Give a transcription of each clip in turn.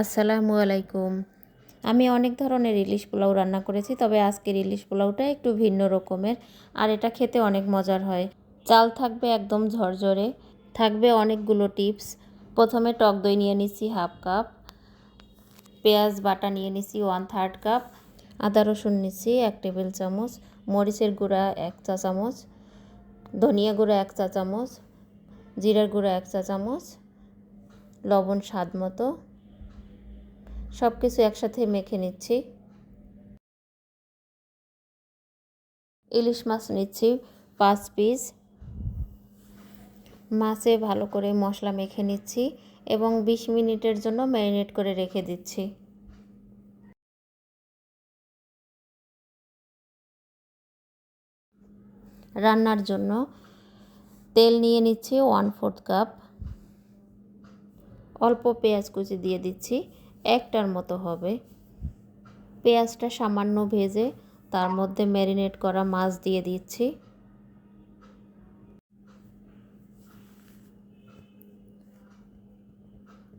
আসসালামু আলাইকুম। আমি অনেক ধরনের ইলিশ পোলাও রান্না করেছি, তবে আজকের ইলিশ পোলাওটা একটু ভিন্ন রকমের, আর এটা খেতে অনেক মজার হয়। চাল থাকবে একদম ঝরঝরে, থাকবে অনেকগুলো টিপস। প্রথমে টক দই নিয়ে নিচ্ছি হাফ কাপ, পেঁয়াজ বাটা নিয়ে নিচ্ছি ওয়ান থার্ড কাপ আদা রসুন নিচ্ছি এক টেবিল চামচ, মরিচের গুঁড়া এক চা চামচ, ধনিয়া গুঁড়া এক চা চামচ, জিরার গুঁড়া এক চা চামচ, লবণ স্বাদ মতো। সব কিছু একসাথে মেখে নিচ্ছি। ইলিশ মাছ নিচ্ছি, পাঁচ পিস। মাছে ভালো করে মশলা মেখে নিচ্ছি এবং ২০ মিনিটের জন্য ম্যারিনেট করে রেখে দিচ্ছি। রান্নার জন্য তেল নিয়ে নিচ্ছি ওয়ান ফোর্থ কাপ। অল্প পেঁয়াজ কুচি দিয়ে দিচ্ছি। একটার মতো হবে। পেঁয়াজটা সামান্য ভেজে তার মধ্যে ম্যারিনেট করা মাছ দিয়ে দিচ্ছি।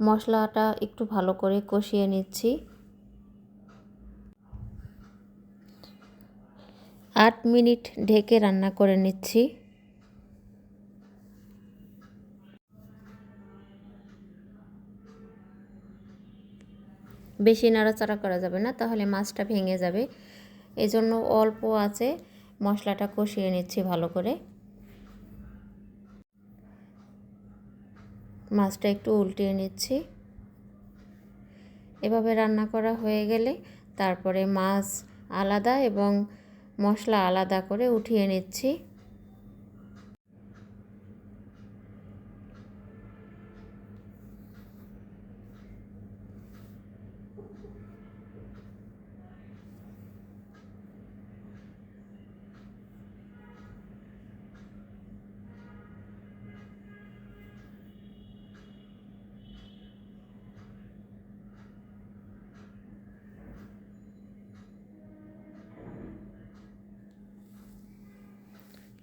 মশলাটা একটু ভালো করে কষিয়ে নিচ্ছি। আট মিনিট ঢেকে রান্না করে নিচ্ছি। বেশি নাড়াচাড়া করা যাবে না, তাহলে মাছটা ভেঙে যাবে। এই জন্য অল্প আছে, মশলাটা কষিয়ে নিচ্ছি ভালো করে। মাছটা একটু উল্টিয়ে নিচ্ছি। এভাবে রান্না করা হয়ে গেলে তারপরে মাছ আলাদা এবং মশলা আলাদা করে উঠিয়ে নিচ্ছি।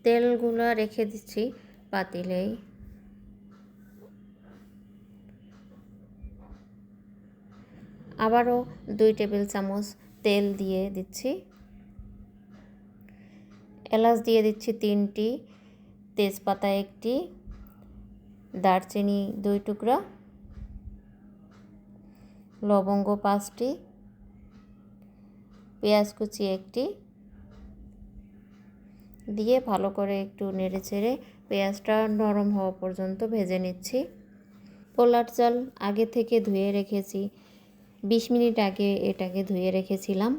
তেলগুলো রেখে দিচ্ছি পাতিলেই। আবারও দুই টেবিল চামচ তেল দিয়ে দিচ্ছি। এলাচ দিয়ে দিচ্ছি তিনটি, তেজপাতা একটি, দারচিনি দুই টুকরা, লবঙ্গ পাঁচটি, পেঁয়াজ কুচি একটি দিয়ে ভালো করে একটু নেড়ে চেড়ে পেঁয়াজটা নরম হওয়া পর্যন্ত ভেজে নিচ্ছি। পোলার চাল আগে থেকে ধুয়ে রেখেছি। বিশ মিনিট আগে এটাকে ধুয়ে রেখেছিলাম।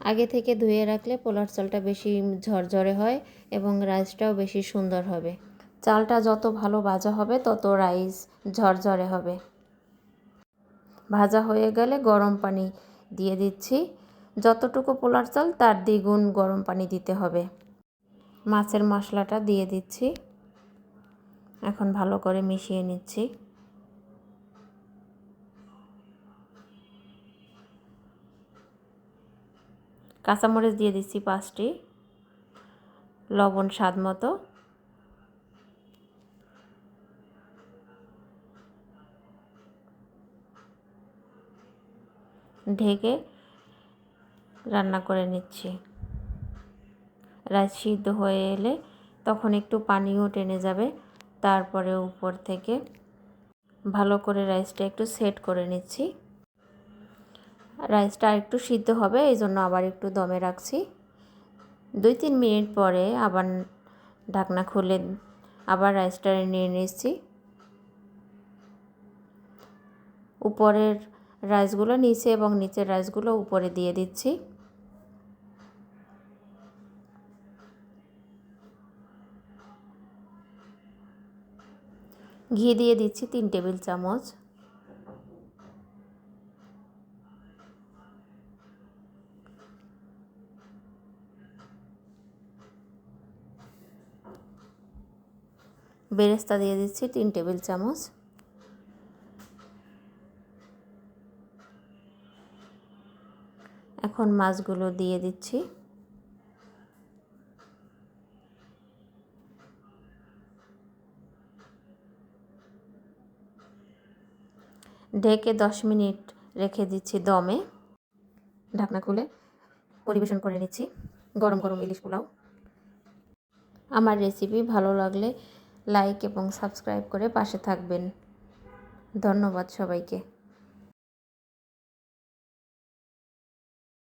আগে থেকে ধুয়ে রাখলে পোলার চালটা বেশি ঝরঝরে হয় এবং রাইসটাও বেশি সুন্দর হবে। চালটা যত ভালো ভাজা হবে, তত রাইস ঝরঝরে হবে। ভাজা হয়ে গেলে গরম পানি দিয়ে দিচ্ছি। যতটুকু পোলার চাল, তার দ্বিগুণ গরম পানি দিতে হবে। মাছের মশলাটা দিয়ে দিচ্ছি। এখন ভালো করে মিশিয়ে নিচ্ছি। কাঁচামরিচ দিয়ে দিচ্ছি পাঁচটি। লবণ স্বাদ মতো। ঢেকে রান্না করে নিচ্ছি। রাইস সিদ্ধ হয়ে এলে তখন একটু পানিও টেনে যাবে। তারপরে উপর থেকে ভালো করে রাইসটা একটু সেট করে নিচ্ছি। রাইসটা একটু সিদ্ধ হবে, এই জন্য আবার একটু দমে রাখছি। দুই তিন মিনিট পরে আবার ঢাকনা খুলে আবার রাইসটা নিয়ে নিচ্ছি। উপরের রাইসগুলো নিচে এবং নিচের রাইসগুলো উপরে দিয়ে দিচ্ছি। ঘি দিয়ে দিচ্ছি তিন টেবিল চামচ। বেরেস্তা দিয়ে দিচ্ছি তিন টেবিল চামচ। এখন মাছগুলো দিয়ে দিচ্ছি। ঢেকে দশ মিনিট রেখে দিচ্ছি দমে। ঢাকনা খুলে পরিবেশন করে নিচ্ছি। গরম গরম ইলিশ পোলাও। আমার রেসিপি ভালো লাগলে লাইক এবং সাবস্ক্রাইব করে পাশে থাকবেন। ধন্যবাদ সবাইকে।